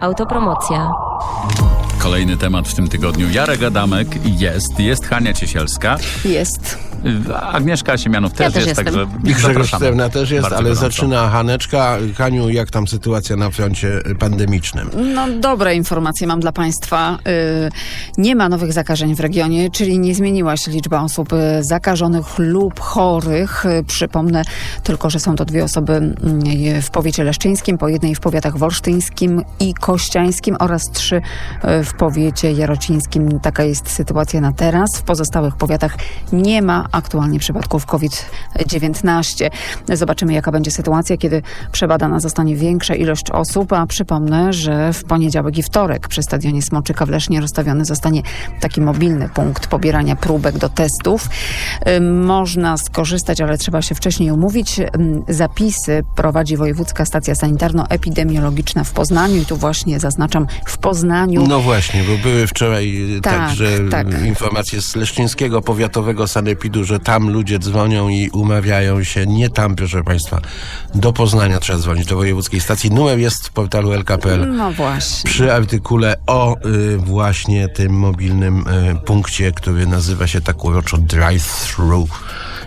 Autopromocja. Kolejny temat w tym tygodniu. Jarek Adamek jest, jest Hania Ciesielska. Jest. Agnieszka Siemianów też, też jest, jestem. także I Grzegorz. Stewna też jest, Bardzo ale gorąco. zaczyna Haneczka. Haniu, jak tam sytuacja na froncie pandemicznym? No dobre informacje mam dla Państwa. Y, Nie ma nowych zakażeń w regionie, czyli nie zmieniła się liczba osób y, zakażonych lub chorych. Y, Przypomnę tylko, że są to dwie osoby mm, w powiecie leszczyńskim, po jednej w powiatach wolsztyńskim i kościańskim oraz trzy w powiecie jarocińskim. Taka jest sytuacja na teraz. W pozostałych powiatach nie ma aktualnie przypadków COVID-19. Zobaczymy, jaka będzie sytuacja, kiedy przebadana zostanie większa ilość osób, a przypomnę, że w poniedziałek i wtorek przy stadionie Smoczyka w Lesznie rozstawiony zostanie taki mobilny punkt pobierania próbek do testów. Można skorzystać, ale trzeba się wcześniej umówić. Zapisy prowadzi Wojewódzka Stacja Sanitarno-Epidemiologiczna w Poznaniu i tu właśnie zaznaczam w Poznaniu. No właśnie, bo były wczoraj Tak, także tak. informacje z Leszczyńskiego Powiatowego Sanepidu, że tam ludzie dzwonią i umawiają się. Nie tam, proszę Państwa. Do Poznania trzeba dzwonić, do Wojewódzkiej Stacji. Numer jest w portalu LKPL. No właśnie. Przy artykule o y, właśnie tym mobilnym y, punkcie, który nazywa się tak uroczo drive-thru,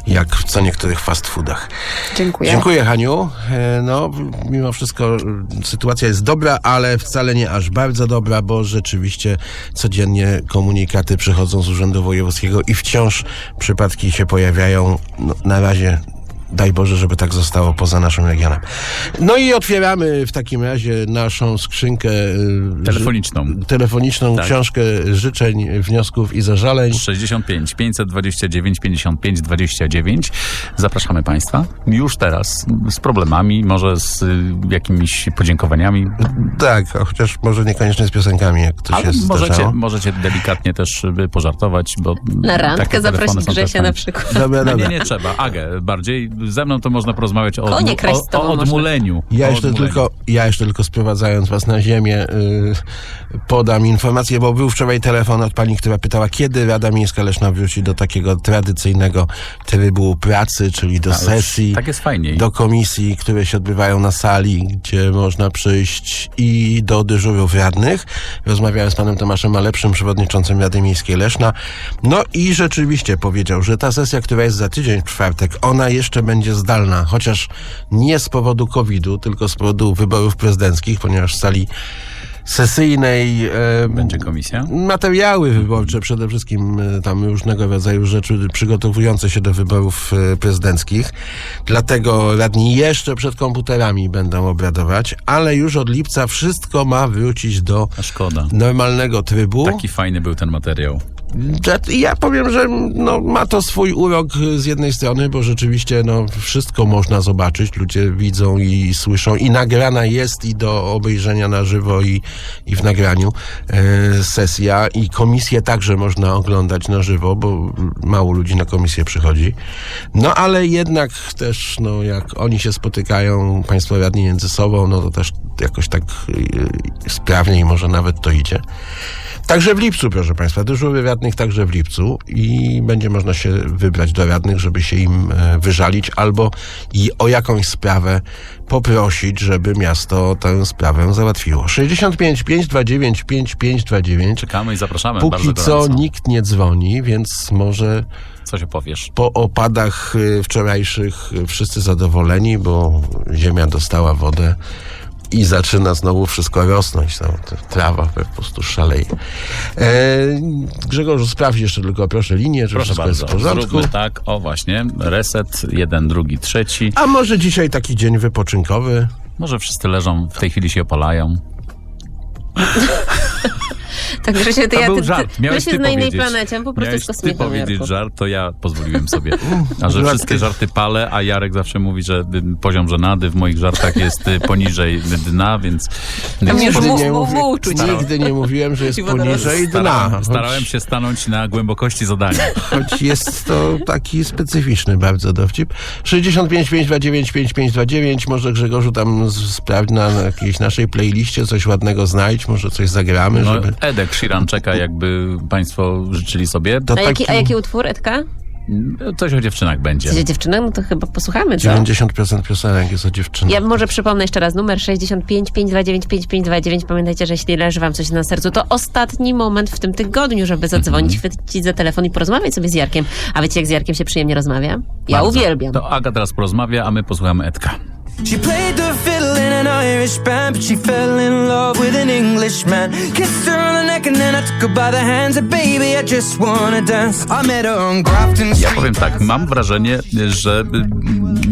jak w co niektórych fast foodach. Dziękuję. Dziękuję Haniu. E, No, mimo wszystko y, sytuacja jest dobra, ale wcale nie aż bardzo dobra, bo rzeczywiście codziennie komunikaty przychodzą z Urzędu Wojewódzkiego i wciąż przypadki się pojawiają. No, na razie Daj Boże, żeby tak zostało poza naszym regionem. No i otwieramy w takim razie naszą skrzynkę y, Telefoniczną. telefoniczną Tak. książkę życzeń, wniosków i zażaleń. 65 529 55 29. Zapraszamy Państwa już teraz z problemami, może z y, jakimiś podziękowaniami, Tak, a chociaż może niekoniecznie z piosenkami, jak to ale się możecie, zdarzało. możecie delikatnie też y, pożartować, bo Na randkę zaprosić Grzesia na przykład. Dobra, No dobra. nie, nie trzeba. Agę bardziej. Ze mną to można porozmawiać o, Konie o, o odmuleniu. Ja o jeszcze, odmuleniu. tylko, ja jeszcze tylko sprowadzając was na ziemię, yy, podam informację, bo był wczoraj telefon od pani, która pytała, kiedy Rada Miejska Leszna wróci do takiego tradycyjnego trybu pracy, czyli do Ale sesji, Tak jest fajniej. do komisji, które się odbywają na sali, gdzie można przyjść i do dyżurów radnych. Rozmawiałem z panem Tomaszem Malepszym, przewodniczącym Rady Miejskiej Leszna. No i rzeczywiście powiedział, że ta sesja, która jest za tydzień w czwartek, ona jeszcze będzie zdalna, chociaż nie z powodu COVID-u, tylko z powodu wyborów prezydenckich, ponieważ w sali sesyjnej e, Będzie komisja. materiały wyborcze, przede wszystkim e, tam różnego rodzaju rzeczy przygotowujące się do wyborów e, prezydenckich. Dlatego radni jeszcze przed komputerami będą obradować, ale już od lipca wszystko ma wrócić do szkoda. normalnego trybu. Taki fajny był ten materiał. Ja- powiem, że no, ma to swój urok z jednej strony, bo rzeczywiście no, wszystko można zobaczyć. Ludzie widzą i słyszą i nagrana jest i do obejrzenia na żywo i, i w nagraniu e, sesja i komisję także można oglądać na żywo, bo mało ludzi na komisję przychodzi. No ale jednak też, no, jak oni się spotykają, państwo radni między sobą, no to też jakoś tak e, sprawniej może nawet to idzie. Także w lipcu, proszę Państwa, dyżury radnych także w lipcu i będzie można się wybrać do radnych, żeby się im e, wyżalić albo i o jakąś sprawę poprosić, żeby miasto tę sprawę załatwiło. 65 529 5529. Czekamy i zapraszamy Póki co gorąco. nikt nie dzwoni, więc może Co się powiesz? po opadach y, wczorajszych y, wszyscy zadowoleni, bo ziemia dostała wodę i zaczyna znowu wszystko rosnąć. Tam, ta trawa po prostu szaleje. E, Grzegorzu, sprawdź jeszcze tylko proszę linię, czy Proszę wszystko bardzo. jest w porządku. Zróbmy tak. O właśnie. Reset. Jeden, drugi, trzeci. A może dzisiaj taki dzień wypoczynkowy? Może wszyscy leżą, w tej chwili się opalają. Także się, to, To ja, był ty, żart. Miałeś ty ty na innej powiedzieć. planecie, on po prostu Miałeś z ty powiedzieć Jarku. żart, to ja pozwoliłem sobie. A że wszystkie żarty palę, a Jarek zawsze mówi, że poziom żenady w moich żartach jest y, poniżej dna, więc... Tam już Nigdy mówi, nigdy nie mówiłem, że jest poniżej dna. starałem, Choć- starałem się stanąć na głębokości zadania. Choć jest to taki specyficzny bardzo dowcip. 65 529 5529. Może Grzegorzu tam sprawdź na na jakiejś naszej playliście coś ładnego znajdź, może coś zagramy, No, żeby... Edek Sheeran czeka, jakby państwo życzyli sobie. To A jaki, taki a jaki utwór, Edka? Coś o dziewczynach będzie. Jesteście dziewczyną? No to chyba posłuchamy, co? 90% piosenek jest o dziewczynach. Ja może przypomnę jeszcze raz numer 65 529 5529. Pamiętajcie, że jeśli leży wam coś na sercu, to ostatni moment w tym tygodniu, żeby zadzwonić, Mhm. chwycić za telefon i porozmawiać sobie z Jarkiem. A wiecie, jak z Jarkiem się przyjemnie rozmawia? Ja Bardzo. uwielbiam. To Aga teraz porozmawia, a my posłuchamy Edka. She played the in an Irish band, but she fell in love with an Englishman. Kissed her on the neck and then I took her by the hands. And baby, I just wanna dance. I met her on Grafton Ja Street. powiem tak, mam wrażenie, że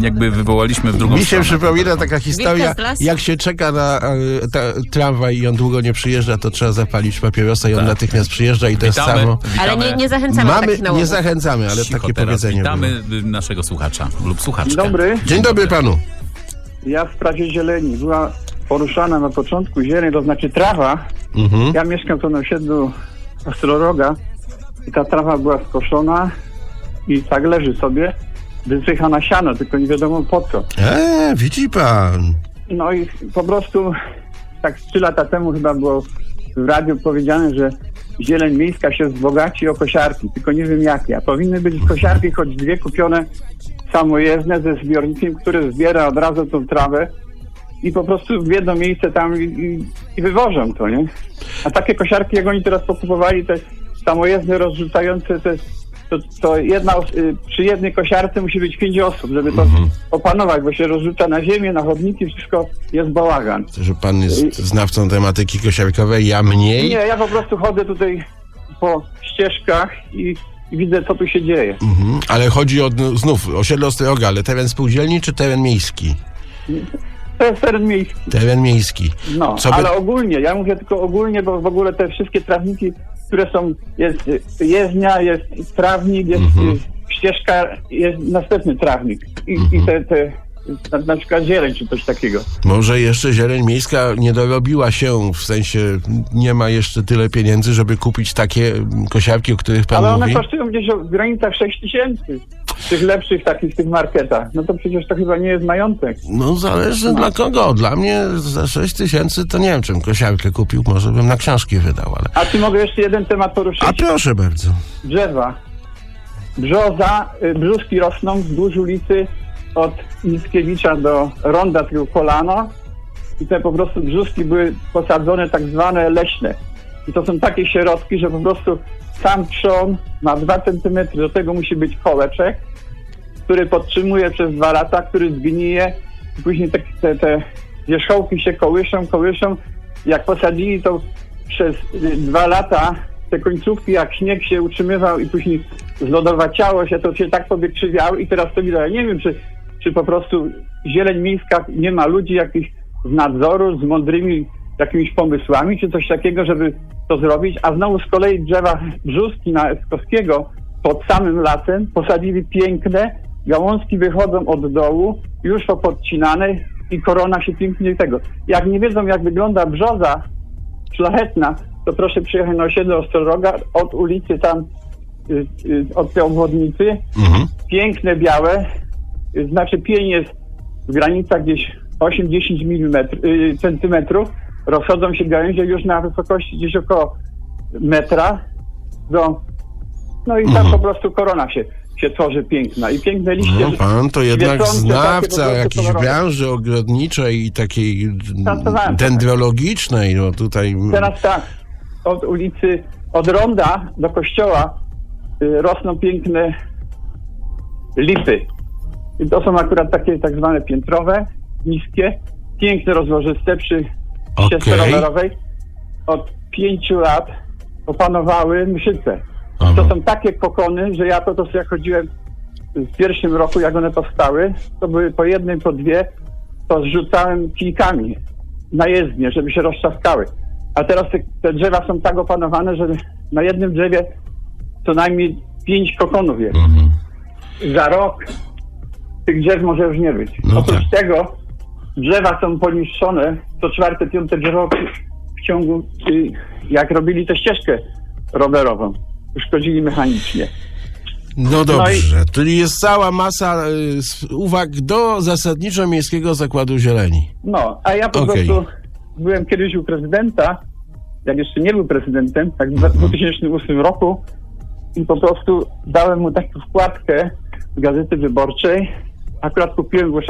y, jakby wywołaliśmy w drugą Mi się przypomina taka historia, jak się czeka na e, ta, tramwaj i on długo nie przyjeżdża, to trzeba zapalić papierosa i on Tak. natychmiast przyjeżdża i to jest Witamy, samo. witamy. Ale nie, nie zachęcamy do Mamy, takich nałogów. nie zachęcamy, ale Cicho takie teraz. powiedzenie Witamy było. naszego słuchacza lub słuchaczkę. Dzień dobry. Dzień dobry panu. Ja w sprawie zieleni. Była poruszana na początku zieleń, to znaczy trawa. Mhm. Ja mieszkam tu na osiedlu Ostroroga i ta trawa była skoszona i tak leży sobie, wysycha na siano, tylko nie wiadomo po co. Eee, widzi pan. No i po prostu tak trzy lata temu chyba było w radiu powiedziane, że zieleń miejska się wzbogaci o kosiarki, tylko nie wiem jakie. A powinny być kosiarki choć dwie kupione samojezdne ze zbiornikiem, który zbiera od razu tą trawę i po prostu w jedno miejsce tam i, i, i wywożą to, nie? A takie kosiarki, jak oni teraz pokupowali, te samojezdne rozrzucające, to, to, to jedna, y, przy jednej kosiarce musi być pięć osób, żeby to opanować, bo się rozrzuca na ziemię, na chodniki, wszystko jest bałagan. Że pan jest znawcą tematyki kosiarkowej, ja mniej. Nie, ja po prostu chodzę tutaj po ścieżkach i, widzę, co tu się dzieje. Mhm. Ale chodzi o, no, znów, osiedle Ostroga, ale teren spółdzielni czy teren miejski? To jest teren miejski. Teren miejski. No, by- ale ogólnie, ja mówię tylko ogólnie, bo w ogóle te wszystkie trawniki, które są, jest jezdnia, jest trawnik, jest Mhm. ścieżka, jest następny trawnik. I, Mhm. i te, te na, na przykład zieleń czy coś takiego. Może jeszcze zieleń miejska nie dorobiła się, w sensie nie ma jeszcze tyle pieniędzy, żeby kupić takie kosiarki, o których pan Ale one mówi. kosztują gdzieś w granicach 6 tysięcy. W tych lepszych takich, tych marketach. No to przecież to chyba nie jest majątek. No zależy dla kogo. Dla mnie za 6 tysięcy to nie wiem, czym kosiarkę kupił, może bym na książki wydał, ale... A czy mogę jeszcze jeden temat poruszyć? A proszę bardzo. drzewa. Brzoza, y, brzuski rosną wzdłuż ulicy od Mickiewicza do ronda tego kolano i te po prostu brzuski były posadzone tak zwane leśne. I to są takie środki, że po prostu sam trzon ma 2 cm, do tego musi być kołeczek, który podtrzymuje przez dwa lata, który zgnije i później te, te, te wierzchołki się kołyszą, kołyszą. Jak posadzili to przez y, dwa lata te końcówki, jak śnieg się utrzymywał i później zlodowaciało się, to się tak sobie i teraz to widać. Ja nie wiem, czy, czy po prostu zieleń miejska nie ma ludzi jakichś z nadzoru, z mądrymi jakimiś pomysłami, czy coś takiego, żeby to zrobić, a znowu z kolei drzewa brzuski na Eskowskiego pod samym lasem posadzili piękne, gałązki wychodzą od dołu, już podcinane i korona się pięknie tego. Jak nie wiedzą, jak wygląda brzoza szlachetna, to proszę przyjechać na osiedle Ostroroga od ulicy tam, od tej obwodnicy. Mhm. Piękne, białe, y, znaczy pień jest w granicach gdzieś 8-10 mm, y, centymetrów. Rozchodzą się gałęzie już na wysokości gdzieś około metra. Do, no i tam Mhm. po prostu korona się, się tworzy piękna. I piękne liście. No, pan to jednak znawca jakiejś kolorowe. branży ogrodniczej i takiej Pracowałem. dendrologicznej, no tutaj... Teraz tak, od ulicy, od ronda do kościoła y, rosną piękne lipy. I to są akurat takie tak zwane piętrowe, niskie, piękne, rozłożyste przy ścieżce Okej. rowerowej. Od pięciu lat opanowały mszyce. Aha. To są takie kokony, że ja po prostu jak chodziłem w pierwszym roku, jak one powstały, to były po jednej, po dwie, to zrzucałem kijkami na jezdnię, żeby się rozczaskały. A teraz te, te drzewa są tak opanowane, że na jednym drzewie co najmniej pięć kokonów jest. Mhm. Za rok tych drzew może już nie być. No Oprócz tak. tego drzewa są poniszczone, co czwarte, piąte drzewo w ciągu, y, jak robili tę ścieżkę rowerową, uszkodzili mechanicznie. No dobrze, czyli jest cała masa y, uwag do zasadniczo Miejskiego Zakładu Zieleni. No, a ja po Okej. prostu byłem kiedyś u prezydenta, jak jeszcze nie był prezydentem, tak w 2008 roku i po prostu dałem mu taką wkładkę z Gazety Wyborczej. Akurat kupiłem w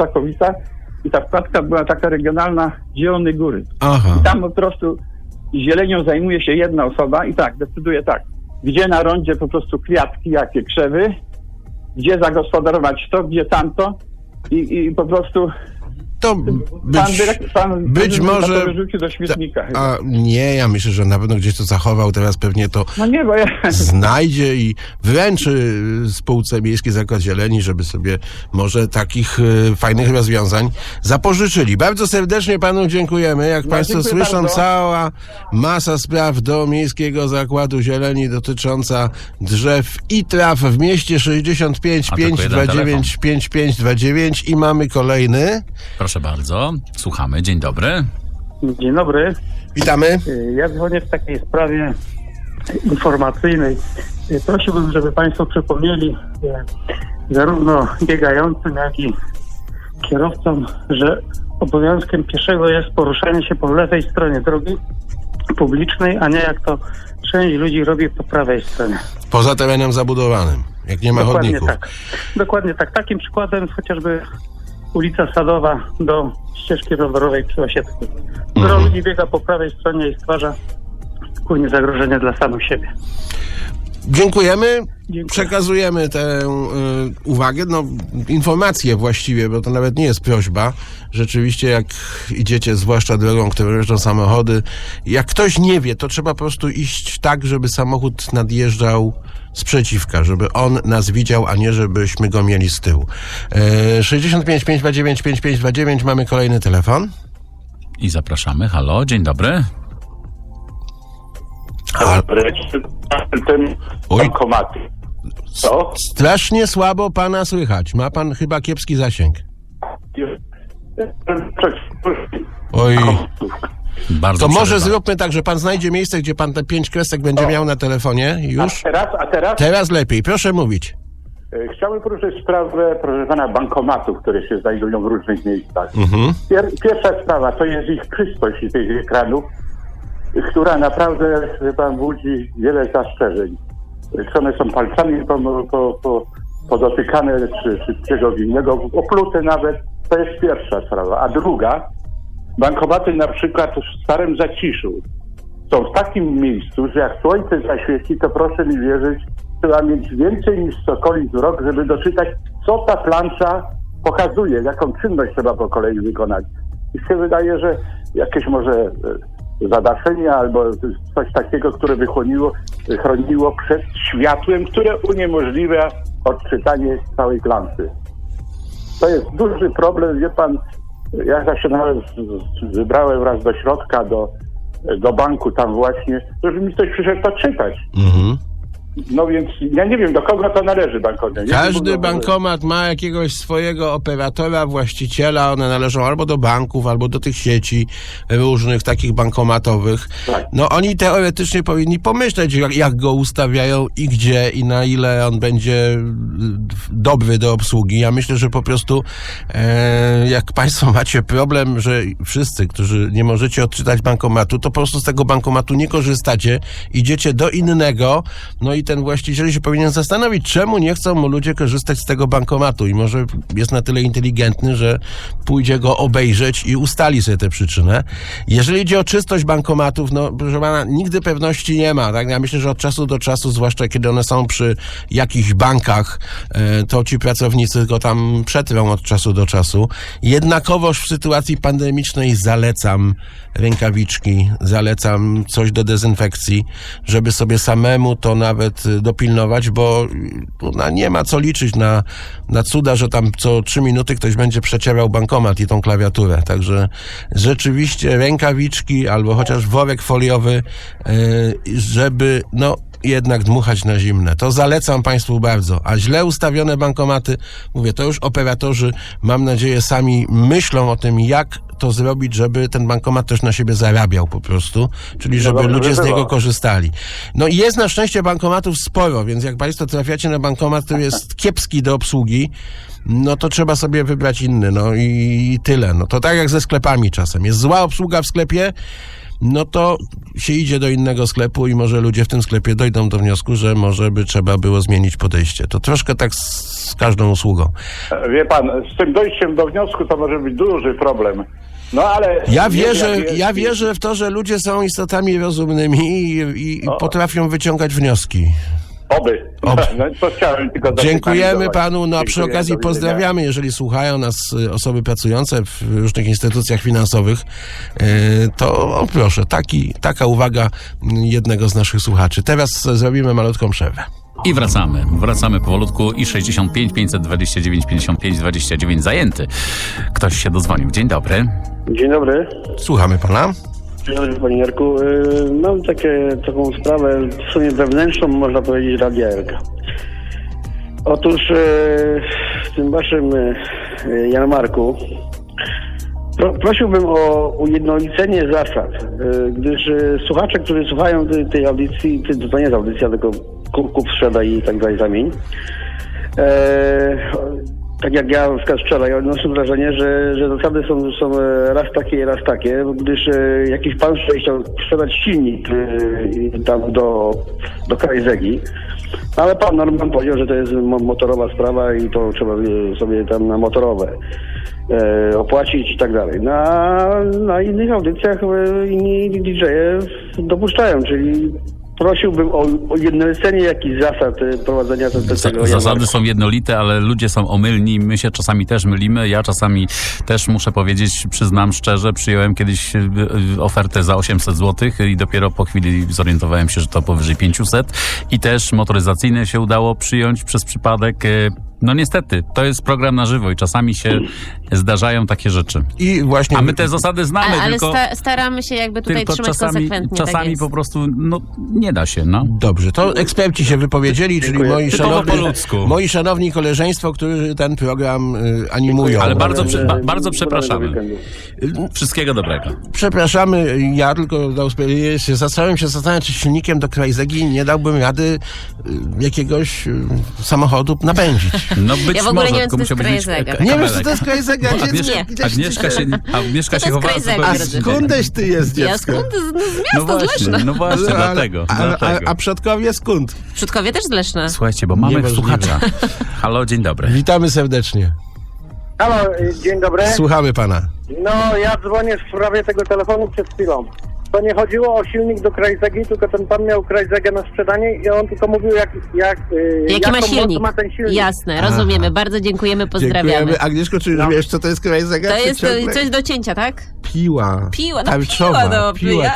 i ta wkładka była taka regionalna Zielonej Góry. Aha. Tam po prostu zielenią zajmuje się jedna osoba i tak, decyduje tak, gdzie na rondzie po prostu kwiatki, jakie krzewy, gdzie zagospodarować to, gdzie tamto i, i po prostu To pan, być, dyrekt, pan być może... do śmietnika. A nie, ja myślę, że na pewno gdzieś to zachował, teraz pewnie to No nie, bo ja... znajdzie i wręczy spółce Miejski Zakład Zieleni, żeby sobie może takich e, fajnych rozwiązań zapożyczyli. Bardzo serdecznie panu dziękujemy. Jak No, państwo słyszą, bardzo. cała masa spraw do Miejskiego Zakładu Zieleni dotycząca drzew i traw w mieście 65 A tylko jeden 529 5529 i mamy kolejny. Proszę bardzo, słuchamy. Dzień dobry. Dzień dobry. Witamy. Ja dzwonię w takiej sprawie informacyjnej. Prosiłbym, żeby Państwo przypomnieli e, zarówno biegającym, jak i kierowcom, że obowiązkiem pieszego jest poruszanie się po lewej stronie drogi publicznej, a nie jak to część ludzi robi po prawej stronie. Poza terenem zabudowanym, jak nie ma Dokładnie chodników. tak. Dokładnie tak. Takim przykładem chociażby ulica Sadowa do ścieżki rowerowej przy Osiecku. Gro Mhm. ludzi biega po prawej stronie i stwarza płynie zagrożenie dla samych siebie. Dziękujemy. Dziękuję. Przekazujemy tę y, uwagę, no informację właściwie, bo to nawet nie jest prośba. Rzeczywiście jak idziecie, zwłaszcza drogą, którą jeżdżą samochody, jak ktoś nie wie, to trzeba po prostu iść tak, żeby samochód nadjeżdżał z przeciwka, żeby on nas widział, a nie żebyśmy go mieli z tyłu. E, 65 529 5529 mamy kolejny telefon. I zapraszamy. Halo, dzień dobry. A, ten Oj. bankomaty. Co? strasznie słabo pana słychać. Ma pan chyba kiepski zasięg. Oj. Bardzo To może przerywa. zróbmy tak, że pan znajdzie miejsce, gdzie pan te pięć kresek będzie miał na telefonie A już. teraz, a teraz Teraz lepiej, proszę mówić. e, chciałbym poruszyć sprawę, proszę pana, bankomatów, które się znajdują w różnych miejscach. Mhm. Pier, pierwsza sprawa to jest ich czystość tych ekranów, która naprawdę, pan, budzi wiele zastrzeżeń. Czy one są palcami po, po, po, podotykane, czy, czy czegoś innego, oplute nawet, to jest pierwsza sprawa. A druga, bankomaty na przykład w Starym Zaciszu są w takim miejscu, że jak słońce zaświeci, to proszę mi wierzyć, trzeba mieć więcej niż cokoli wzrok, żeby doczytać, co ta plansza pokazuje, jaką czynność trzeba po kolei wykonać. I się wydaje, że jakieś może e, zadaszenie albo coś takiego, które wychroniło, chroniło przed światłem, które uniemożliwia odczytanie całej plansy. To jest duży problem, wie pan, ja zasiadałem, z- z- wybrałem raz do środka, do, do banku tam właśnie, żeby mi ktoś przyszedł to czytać. Mhm. No więc ja nie wiem, do kogo to należy bankomat. Każdy bankomat ma jakiegoś swojego operatora, właściciela. One należą albo do banków, albo do tych sieci różnych, takich bankomatowych. Tak. No oni teoretycznie powinni pomyśleć, jak, jak go ustawiają i gdzie i na ile on będzie dobry do obsługi. Ja myślę, że po prostu e, jak państwo macie problem, że wszyscy, którzy nie możecie odczytać bankomatu, to po prostu z tego bankomatu nie korzystacie, idziecie do innego, no i ten właściciel się powinien zastanowić, czemu nie chcą mu ludzie korzystać z tego bankomatu i może jest na tyle inteligentny, że pójdzie go obejrzeć i ustali sobie tę przyczynę. Jeżeli idzie o czystość bankomatów, no proszę pana, nigdy pewności nie ma, tak? Ja myślę, że od czasu do czasu, zwłaszcza kiedy one są przy jakichś bankach, e, to ci pracownicy go tam przetrą od czasu do czasu. Jednakowoż w sytuacji pandemicznej zalecam rękawiczki, zalecam coś do dezynfekcji, żeby sobie samemu to nawet y, dopilnować, bo y, no, nie ma co liczyć na, na cuda, że tam co trzy minuty ktoś będzie przecierał bankomat i tą klawiaturę. Także rzeczywiście rękawiczki albo chociaż worek foliowy, y, żeby no jednak dmuchać na zimne. To zalecam Państwu bardzo. A źle ustawione bankomaty, mówię, to już operatorzy, mam nadzieję, sami myślą o tym, jak to zrobić, żeby ten bankomat też na siebie zarabiał po prostu, czyli żeby dobrze ludzie z niego korzystali. No i jest na szczęście bankomatów sporo, więc jak Państwo trafiacie na bankomat, który jest kiepski do obsługi, no to trzeba sobie wybrać inny, no i tyle. No to tak jak ze sklepami czasem. Jest zła obsługa w sklepie, no to się idzie do innego sklepu i może ludzie w tym sklepie dojdą do wniosku, że może by trzeba było zmienić podejście. To troszkę tak z, z każdą usługą. Wie pan, z tym dojściem do wniosku to może być duży problem. No ale... Ja nie wierzę, jest- ja wierzę w to, że ludzie są istotami rozumnymi i, i, i potrafią wyciągać wnioski. Oby. Oby. No to chciałem tylko Dziękujemy panu, no a przy okazji pozdrawiamy, jeżeli słuchają nas y, osoby pracujące w różnych instytucjach finansowych, y, to proszę, taki, taka uwaga y, jednego z naszych słuchaczy. Teraz zrobimy malutką przerwę. I wracamy. Wracamy powolutku i 65 529 55 29 zajęty. Ktoś się dozwonił. Dzień dobry. Dzień dobry. Słuchamy pana. Dzień dobry panie Jarku. Yy, Mam takie, taką sprawę w sumie wewnętrzną, można powiedzieć, Radia Elka. Otóż yy, w tym waszym yy, jarmarku pro, prosiłbym o ujednolicenie zasad, gdyż słuchacze, którzy słuchają tej, audycji, to nie jest audycja, tylko kup, sprzedaj i tak dalej, zamień. E, tak jak ja na przykład wczoraj odniosłem wrażenie, że, że zasady są, są raz takie, raz takie, gdyż e, jakiś pan chciał sprzedać silnik e, tam do, do Krajzegi, ale pan Norman powiedział, że to jest mo- motorowa sprawa i to trzeba e, sobie tam na motorowe e, opłacić i tak dalej. Na, na innych audycjach e, inni DJ-e dopuszczają, czyli prosiłbym o ujednolicenie jakichś zasad e, prowadzenia te- te- Za- tego Zasady są jednolite, ale ludzie są omylni. My się czasami też mylimy. Ja czasami też muszę powiedzieć, przyznam szczerze, przyjąłem kiedyś y, y, ofertę za 800 zł i dopiero po chwili zorientowałem się, że to powyżej 500. I też motoryzacyjne się udało przyjąć przez przypadek. No niestety, to jest program na żywo i czasami się zdarzają takie rzeczy. I właśnie... A my te zasady znamy, A, ale tylko, sta, staramy się jakby tutaj tylko trzymać czasami, konsekwentnie. tak czasami jest. po prostu no, nie da się. No. Dobrze, to eksperci się wypowiedzieli, czyli moi szanowni, po ludzku. moi szanowni koleżeństwo, którzy ten program y, animują. Ale bardzo, prze, ba, bardzo przepraszamy. Wszystkiego dobrego. Przepraszamy, ja tylko zacząłem się zastanawiać, czy silnikiem do Krajzegi nie dałbym rady y, jakiegoś y, samochodu napędzić. No być Ja w ogóle może, nie wiem, co to jest Nie wiesz, co to jest Krajzega? Bo Dziecko, Agnieszka, się, Agnieszka się chowała z Skądeś ty jest, Ja dziecko? skąd? Z, no, z miasta, No z właśnie, Leszna. no właśnie, Ale- dlatego. a, a, dlatego. a przodkowie skąd? Przodkowie też z Leszna. Słuchajcie, bo mamy Niemożliwe. słuchacza. Halo, dzień dobry. Witamy serdecznie. Halo, dzień dobry. Słuchamy pana. No, ja dzwonię w sprawie tego telefonu przed chwilą. To nie chodziło o silnik do Krajzegi, tylko ten pan miał Krajzegę na sprzedanie i on tylko mówił, jak, jak, y, Jaki jaką ma silnik? ma ten silnik. Jasne, rozumiemy. Bardzo dziękujemy, pozdrawiamy. Dziękujemy. Agnieszko, czy już No. wiesz, co to jest Krajzega? To jest ciągle- to, coś do cięcia, tak? Piła. Piła, no Tarczowa. piła, no. Piła ja,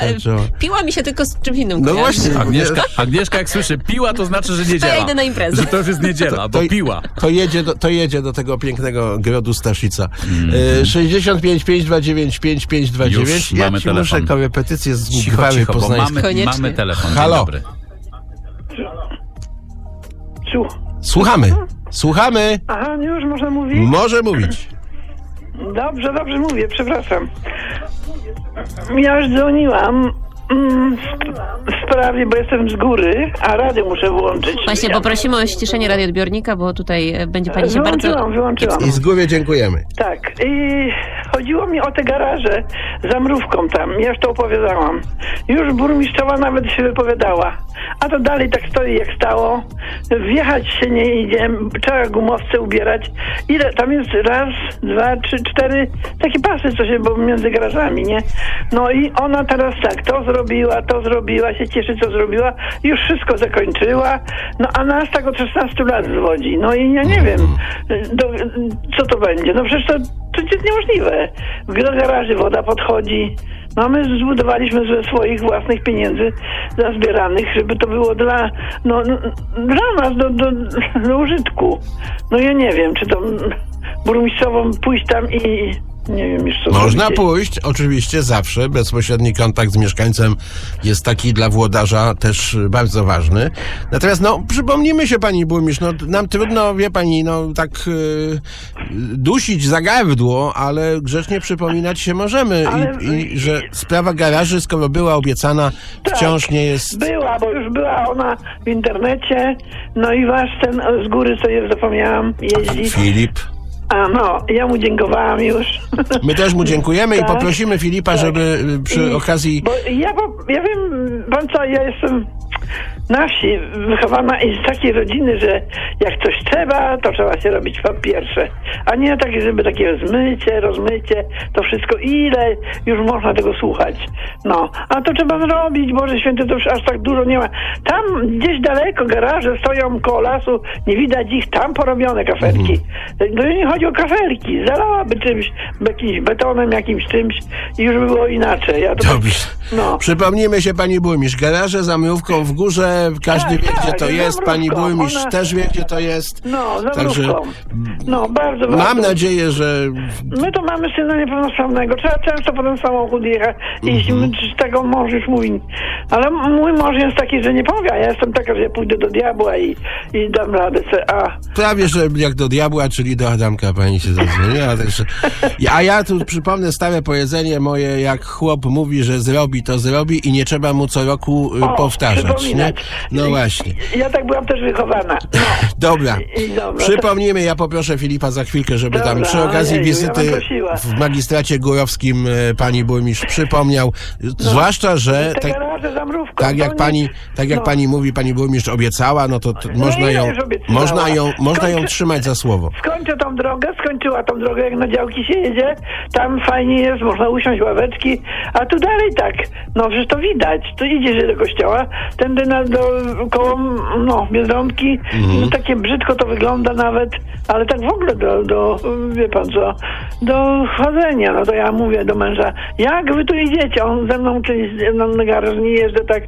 piła mi się tylko z czym innym No kojarzy. właśnie. Agnieszka, Agnieszka jak słyszy piła, to znaczy, że niedziela. To ja idę na imprezę. Że to już jest niedziela, bo piła. To jedzie, do, to jedzie do tego pięknego grodu Staszica. Mhm. E, 65 529 5529. Już Ja mamy ci telefon. muszę korepetycję z Cicho, Gwary cicho, bo poznańskiej. mamy, Koniecznie. mamy telefon. Dzień Halo. dobry. Ciu. Słuchamy. Słuchamy. Aha, już można mówić? Może mówić. Dobrze, dobrze mówię, przepraszam. Ja już dzwoniłam mm, w sprawie, bo jestem z góry, a radio muszę włączyć. Właśnie ja, poprosimy o ściszenie radioodbiornika, bo tutaj e, będzie pani się Wyłączyłam, bardzo... wyłączyłam. I z góry dziękujemy. Tak, i chodziło mi o te garaże za mrówką tam, ja już to opowiadałam. Już burmistrzowa nawet się wypowiadała. A to dalej tak stoi jak stało. Wjechać się nie idzie, trzeba gumowce ubierać. Ile? Tam jest raz, dwa, trzy, cztery takie pasy, co się bo między garażami, nie? No i ona teraz tak, to zrobiła, to zrobiła, się cieszy, co zrobiła. Już wszystko zakończyła. No a nas tak od 16 lat zwodzi. No i ja nie wiem, do, co to będzie. No przecież to, to jest niemożliwe. Do garaży woda podchodzi. No my zbudowaliśmy ze swoich własnych pieniędzy zazbieranych, żeby to było dla, no, no, dla nas, do, do, do użytku. No ja nie wiem, czy to burmistrzową pójść tam i nie wiem co Można zrobić. pójść, oczywiście, zawsze. Bezpośredni kontakt z mieszkańcem jest taki dla włodarza też bardzo ważny. Natomiast, no, przypomnijmy się, pani burmistrz, no, nam trudno, wie pani, no, tak y, dusić za gardło, ale grzecznie przypominać się możemy. Ale- I, I że sprawa garaży, skoro była obiecana, Tak. wciąż nie jest... Była, bo już była ona w internecie, no i wasz ten z góry, co ja zapomniałam, jeździ. Filip. A no, ja mu dziękowałam już. My też mu dziękujemy i Tak, poprosimy Filipa, tak. żeby y, przy I- okazji... Bo ja, po- ja wiem, pan co, ja jestem na wsi wychowana i z takiej rodziny, że jak coś trzeba, to trzeba się robić po pierwsze. A nie takie, żeby takie zmycie, rozmycie, to wszystko, ile już można tego słuchać. No, a to trzeba zrobić, Boże Święty, to już aż tak dużo nie ma. Tam gdzieś daleko garaże stoją koło lasu, nie widać ich, tam porobione kafelki. No nie chodzi o kafelki, zalałaby czymś, jakimś betonem, jakimś czymś i już by było inaczej. Ja Dobrze. No. Przypomnijmy się pani burmistrz. Garaże za mrówką w górze, każdy Tak, wie, gdzie tak, to za jest. Pani burmistrz Ona- też wie, gdzie to jest. No, za Także. No, bardzo, mam bardzo. nadzieję, że My to mamy syna niepełnosprawnego. Trzeba często po ten samochód jechać. I Mhm. z tego mąż już mówi. Ale mój mąż jest taki, że nie powie. a Ja jestem taka, że ja pójdę do diabła i, i dam radę. A prawie, że jak do diabła, czyli do Adamka pani się zadzwoniła. Także... A ja tu przypomnę stare powiedzenie moje, jak chłop mówi, że zrobi, to zrobi i nie trzeba mu co roku y, O, powtarzać. Nie? No właśnie. ja tak byłam też wychowana. No. Dobra. Dobra. Przypomnijmy, ja poproszę Filipa za chwilkę, żeby tam Dobra, przy okazji ojeju, ja wizyty bym prosiła. w magistracie górowskim e, pani burmistrz przypomniał. Zwłaszcza, że tak, garaże za mrówką. tak jak nie- pani, tak jak no. pani mówi, pani burmistrz obiecała, no to, No można ile ją, już można ją, można ją trzymać za słowo. Skończę tą drogę, skończyła tą drogę, jak na działki się jedzie, tam fajnie jest, można usiąść ławeczki, a tu dalej tak, no przecież to widać, tu idzie się do kościoła, tędy na, do, koło, no, Biedronki, no, takie brzydko to wygląda nawet, ale tak w ogóle do, do, wie pan co, do chodzenia, no to ja mówię do męża, jak wy tu idziecie, on ze mną czyli no, na garaż nie jeżdżę tak,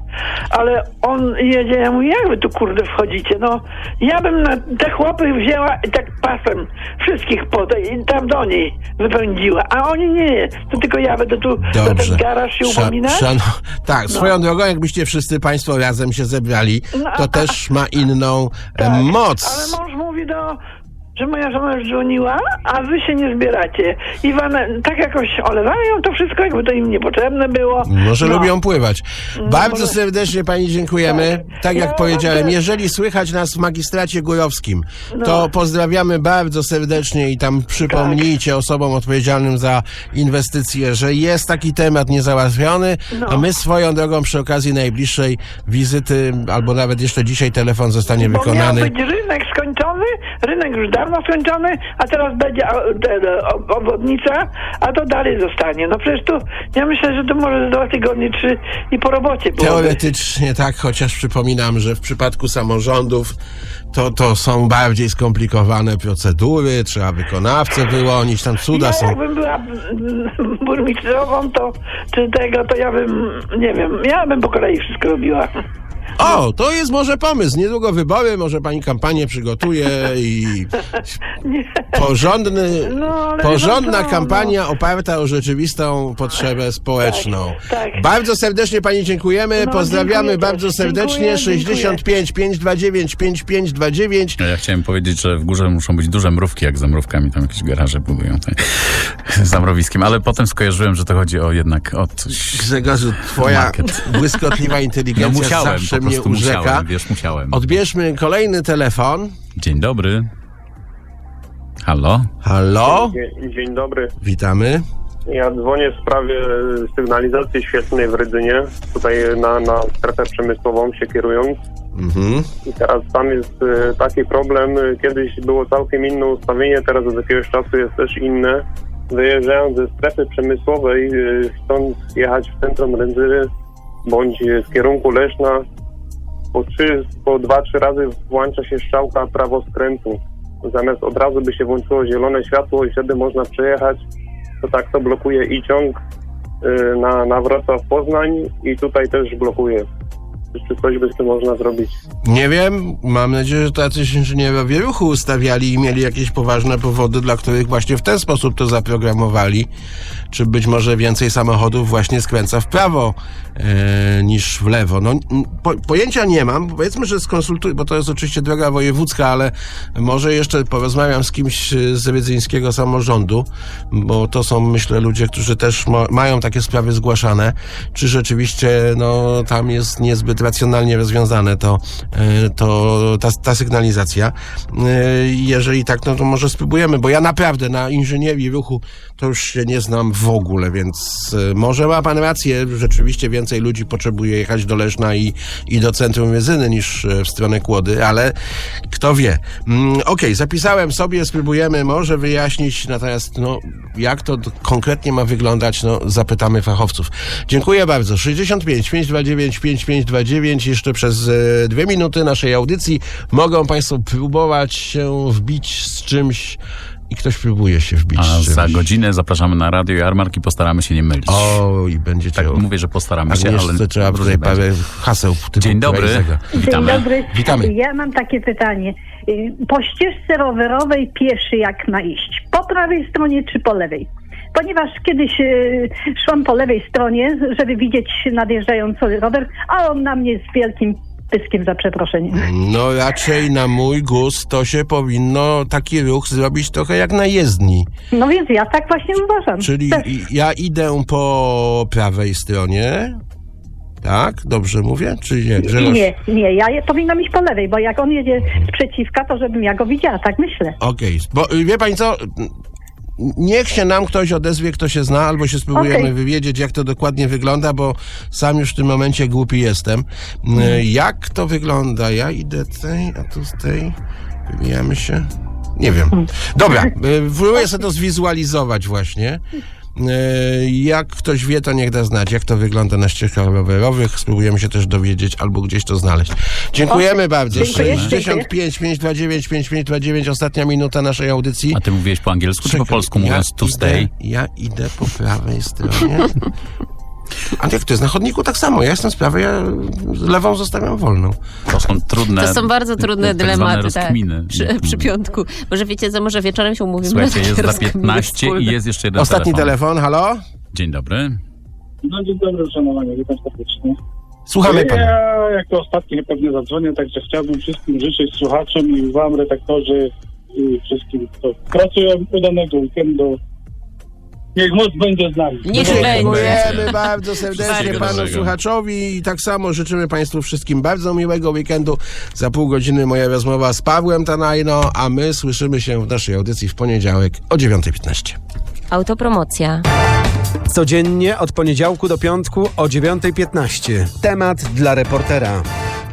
ale on jedzie, ja mówię, jak wy tu kurde wchodzicie, no, ja bym na te chłopy wzięła i tak pasem wszystkich po tej, i tam do niej wypędziła, a oni nie, to tylko ja będę tu na Dobrze. ten garaż się Sza- upominać. szano- tak, swoją drogą, jakbyście wszyscy państwo razem się zebrali, No, to też ma inną e, Tak, moc. Ale mąż mówi do że moja żona już dzwoniła, a wy się nie zbieracie. I wam tak jakoś olewają to wszystko, jakby to im niepotrzebne było. Może No. lubią pływać. Bardzo może- serdecznie pani dziękujemy. Tak, Tak. jak Ja powiedziałem, wam też- jeżeli słychać nas w magistracie górowskim, No. to pozdrawiamy bardzo serdecznie i tam przypomnijcie Tak. osobom odpowiedzialnym za inwestycje, że jest taki temat niezałatwiony, No. a my swoją drogą przy okazji najbliższej wizyty, albo nawet jeszcze dzisiaj telefon zostanie Bo miał wykonany. być rynek skończony, rynek już dawno skończony, a teraz będzie obwodnica, a to dalej zostanie. No przecież tu, ja myślę, że to może za dwa tygodnie, trzy i po robocie byłoby. Teoretycznie tak, chociaż przypominam, że w przypadku samorządów to, to są bardziej skomplikowane procedury, trzeba wykonawcę wyłonić, tam cuda ja są. jakbym była burmistrzową, to czy tego, to ja bym, nie wiem, ja bym po kolei wszystko robiła. O, to jest może pomysł. Niedługo wybory, może pani kampanię przygotuje i Nie. porządny, No, ale porządna no co, kampania oparta o rzeczywistą potrzebę społeczną. tak. Bardzo serdecznie pani dziękujemy, No, pozdrawiamy dziękuję bardzo też. serdecznie. Dziękuję, dziękuję. 65 529 5529. Ja chciałem powiedzieć, że w górze muszą być duże mrówki, jak za mrówkami tam jakieś garaże budują te, za mrowiskiem, ale potem skojarzyłem, że to chodzi o jednak o coś. Grzegorzu, twoja Market. błyskotliwa No inteligencja musiałem, zawsze po mnie prostu urzeka. musiałem, wiesz, musiałem. Odbierzmy kolejny telefon. Dzień dobry. Halo? Halo? Dzień, dzień dobry. Witamy. Ja dzwonię w sprawie sygnalizacji świetlnej w Rydzynie, tutaj na, na strefę przemysłową się kierując. Mhm. I teraz tam jest e, taki problem, kiedyś było całkiem inne ustawienie, teraz od jakiegoś czasu jest też inne. Wyjeżdżając ze strefy przemysłowej, e, chcąc jechać w centrum Rydzyny bądź w kierunku Leszna, po, trzy, po dwa, trzy razy włącza się strzałka prawo skrętu. Zamiast od razu by się włączyło zielone światło i wtedy można przejechać, to tak to blokuje i ciąg y, na, na Wrocław Poznań i tutaj też blokuje. Czy coś by z tym można zrobić? Nie wiem, mam nadzieję, że tacyś inżynierowie ruchu ustawiali i mieli jakieś poważne powody, dla których właśnie w ten sposób to zaprogramowali. Czy być może więcej samochodów właśnie skręca w prawo e, niż w lewo. No, po, pojęcia nie mam. Powiedzmy, że skonsultuję, bo to jest oczywiście droga wojewódzka, ale może jeszcze porozmawiam z kimś e, z rydzyńskiego samorządu, bo to są, myślę, ludzie, którzy też ma, mają takie sprawy zgłaszane. Czy rzeczywiście no, tam jest niezbyt racjonalnie rozwiązane to, e, to ta, ta sygnalizacja. E, Jeżeli tak, no to może spróbujemy, bo ja naprawdę na inżynierii ruchu to już się nie znam w ogóle, więc e, może ma pan rację, rzeczywiście więcej ludzi potrzebuje jechać do Leszna i, i do centrum Ryzyny niż e, w stronę Kłody, ale kto wie. Mm, Okej, zapisałem sobie, spróbujemy może wyjaśnić, natomiast no, jak to konkretnie ma wyglądać, no zapytamy fachowców. Dziękuję bardzo. 65 529 5529 jeszcze przez e, dwie minuty naszej audycji mogą państwo próbować się wbić z czymś i ktoś próbuje się wbić A czymś. za godzinę zapraszamy na radio Jarmark i postaramy się nie mylić. O, i będziecie... Tak mówię, że postaramy się, Agnieszce ale trzeba tutaj będzie. parę haseł typu Dzień dobry, witamy. Dzień dobry. Witamy. Ja mam takie pytanie. Po ścieżce rowerowej pieszy jak ma iść? Po prawej stronie czy po lewej? Ponieważ kiedyś y, szłam po lewej stronie, żeby widzieć nadjeżdżający rower, a on na mnie z wielkim pyskiem za przeproszeniem. No raczej na mój gust to się powinno taki ruch zrobić trochę jak na jezdni. No więc ja tak właśnie uważam. Czyli Też. ja idę po prawej stronie. Tak? Dobrze mówię? Czy nie? Nie, nie, ja je, powinnam iść po lewej, bo jak on jedzie sprzeciwka, to żebym ja go widziała, tak myślę. Okej, bo y, wie pani co? Niech się nam ktoś odezwie, kto się zna, albo się spróbujemy Okej. wywiedzieć, jak to dokładnie wygląda, bo sam już w tym momencie głupi jestem. Y, Jak to wygląda? Ja idę tej, a tu z tej. Wybijamy się. Nie wiem. Dobra, y, próbuję sobie to zwizualizować właśnie. Y, Jak ktoś wie, to niech da znać, jak to wygląda na ścieżkach rowerowych. Spróbujemy się też dowiedzieć albo gdzieś to znaleźć. Dziękujemy bardzo. Dziękuję, 65 529 5529, ostatnia minuta naszej audycji. A ty mówiłeś po angielsku czy po polsku mówiąc to idę, stay? Ja idę po prawej stronie. A jak to jest? Na chodniku tak samo. Ja jestem z prawej, ja lewą zostawiam wolną. To są trudne To są bardzo trudne tak dylematy tak, przy, przy piątku. Może wiecie co, może wieczorem się umówimy. Słuchajcie, jest za rozkminy 15 i jest jeszcze jeden Ostatni telefon, halo? Dzień dobry. No dzień dobry, szanowanie, witam serdecznie. Słuchamy pana. Ja jako ostatni pewnie zadzwonię, także chciałbym wszystkim życzyć słuchaczom i wam, redaktorzy i wszystkim, kto pracują, udanego weekendu. Niech moc będzie z nami. Niech będzie. Dziękujemy bardzo serdecznie Wszystkiego panu dobrego. słuchaczowi i tak samo życzymy państwu wszystkim bardzo miłego weekendu. Za pół godziny moja rozmowa z Pawłem Tanajno, a my słyszymy się w naszej audycji w poniedziałek o 9.15. Autopromocja. Codziennie od poniedziałku do piątku o 9.15. Temat dla reportera.